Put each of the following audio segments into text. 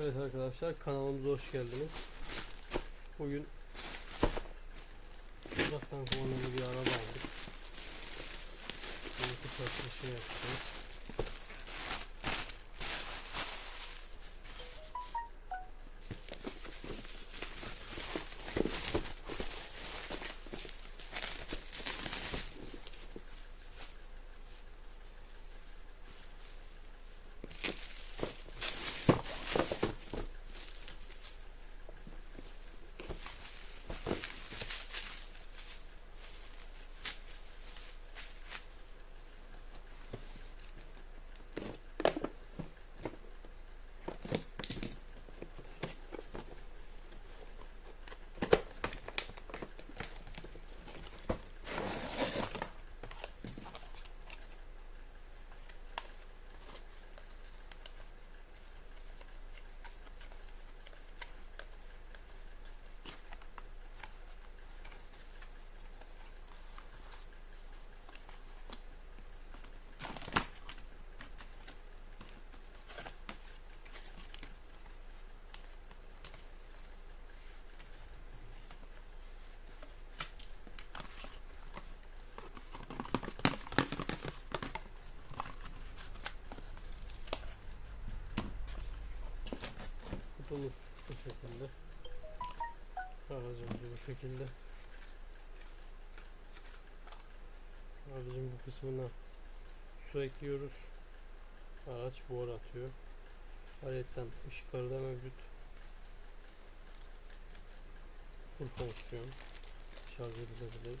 Evet arkadaşlar kanalımıza hoş geldiniz. Bugün uzaktan kumandalı bir araba aldık. Bunu kutu açılışını yapacağız. Kutumuz bu şekilde. Aracımız bu şekilde. Aracın bu kısmına su ekliyoruz. Araç buhar atıyor. Aletten ışıkları da mevcut. Full fonksiyon. Şarj edilebilir.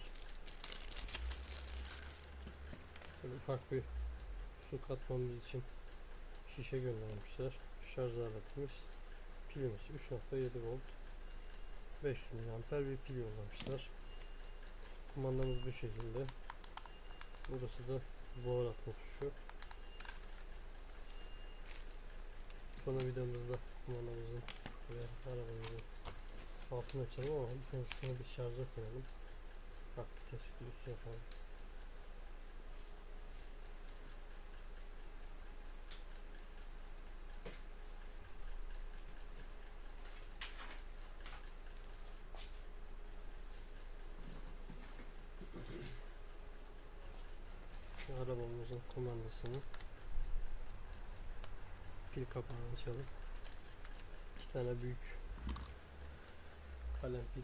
Böyle ufak bir su katmamız için şişe göndermişler. Şarj aletimiz. Pilimiz 3.7 volt. 500 mAh bir pil yollamışlar. Kumandamız bu şekilde. Burası da buhar atma tuşu. Sonra videomuzda kumandamızın ve arabamızın altını açalım ama ilk önce şunu bir şarja koyalım. Bak tespit üstü yapalım. Arabamızın kumandasını pil kapağını açalım. İki tane büyük kalem pil